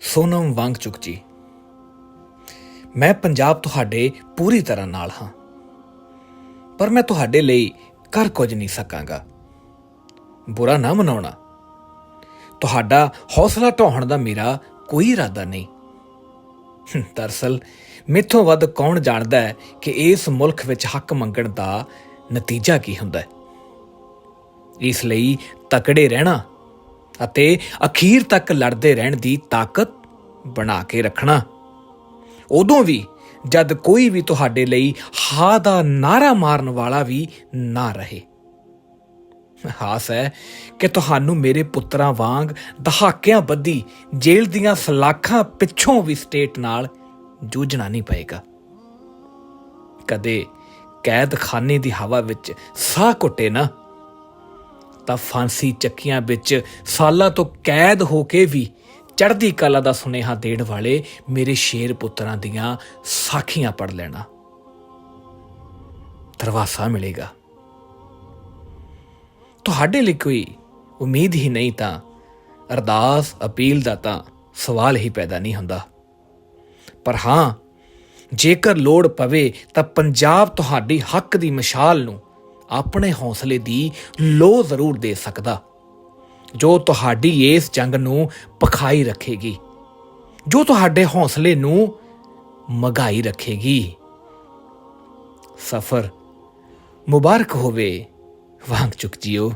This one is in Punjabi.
ਸੋਨਮ ਵਾਂਗਚੁਕ ਜੀ ਮੈਂ ਪੰਜਾਬ ਤੁਹਾਡੇ ਪੂਰੀ ਤਰ੍ਹਾਂ ਨਾਲ ਹਾਂ। ਪਰ ਮੈਂ ਤੁਹਾਡੇ ਲਈ ਕਰ ਕੁਝ ਨਹੀਂ ਸਕਾਂਗਾ। ਬੁਰਾ ਨਾ ਮਨਾਉਣਾ। ਤੁਹਾਡਾ ਹੌਸਲਾ ਢਾਉਣ ਦਾ ਮੇਰਾ ਕੋਈ ਇਰਾਦਾ ਨਹੀਂ। ਹਮ, ਦਰਅਸਲ ਮੇਥੋਂ ਵੱਧ ਕੌਣ ਜਾਣਦਾ ਹੈ ਕਿ ਇਸ ਮੁਲਕ ਵਿੱਚ ਹੱਕ ਮੰਗਣ ਦਾ ਨਤੀਜਾ ਕੀ ਹੁੰਦਾ ਹੈ? ਇਸ ਲਈ ਤਕੜੇ ਰਹਿਣਾ ਅਤੇ ਅਖੀਰ ਤੱਕ ਲੜਦੇ ਰਹਿਣ ਦੀ ਤਾਕਤ ਬਣਾ ਕੇ ਰੱਖਣਾ। ਉਦੋਂ ਵੀ ਜਦ ਕੋਈ ਵੀ ਤੁਹਾਡੇ ਲਈ ਹਾ ਦਾ ਨਾਰਾ ਮਾਰਨ ਵਾਲਾ ਵੀ ਨਾ ਰਹੇ। ਹਾਸ ਹੈ ਕਿ ਤੁਹਾਨੂੰ ਮੇਰੇ ਪੁੱਤਰਾਂ ਵਾਂਗ ਦਹਾਕਿਆਂ ਬੱਧੀ ਜੇਲ੍ਹ ਦੀਆਂ ਸਲਾਖਾਂ ਪਿੱਛੋਂ ਵੀ ਸਟੇਟ ਨਾਲ ਜੂਝਣਾ ਨਹੀਂ ਪਏਗਾ। ਕਦੇ ਕੈਦਖਾਨੇ ਦੀ ਹਵਾ ਵਿੱਚ ਸਾਹ ਘੁੱਟੇ ਨਾ। ਤਾਂ ਫਾਂਸੀ ਚੱਕੀਆਂ ਵਿੱਚ ਸਾਲਾਂ ਤੋਂ ਕੈਦ ਹੋ ਕੇ ਵੀ ਚੜ੍ਹਦੀ ਕਲਾ ਦਾ ਸੁਨੇਹਾ ਦੇਣ ਵਾਲੇ ਮੇਰੇ ਸ਼ੇਰ ਪੁੱਤਰਾਂ ਦੀਆਂ ਸਾਖੀਆਂ ਪੜ ਲੈਣਾ। ਦਰਵਾਸਾ ਮਿਲੇਗਾ। ਤੁਹਾਡੇ ਲਈ ਕੋਈ ਉਮੀਦ ਹੀ ਨਹੀਂ ਤਾਂ ਅਰਦਾਸ, ਅਪੀਲ ਦਾ ਤਾਂ ਸਵਾਲ ਹੀ ਪੈਦਾ ਨਹੀਂ ਹੁੰਦਾ। ਪਰ ਹਾਂ, ਜੇਕਰ ਲੋੜ ਪਵੇ ਤਾਂ ਪੰਜਾਬ ਤੁਹਾਡੀ ਹੱਕ ਦੀ ਮਸ਼ਾਲ ਨੂੰ ਆਪਣੇ ਹੌਸਲੇ ਦੀ ਲੋ ਜ਼ਰੂਰ ਦੇ ਸਕਦਾ, ਜੋ ਤੁਹਾਡੀ ਇਸ ਜੰਗ ਨੂੰ ਪਖਾਈ ਰੱਖੇਗੀ, ਜੋ ਤੁਹਾਡੇ ਹੌਸਲੇ ਨੂੰ ਮਗਾਈ ਰੱਖੇਗੀ। ਸਫਰ ਮੁਬਾਰਕ ਹੋਵੇ, ਵਾਂਗ ਚੁੱਕ ਜਿਓ।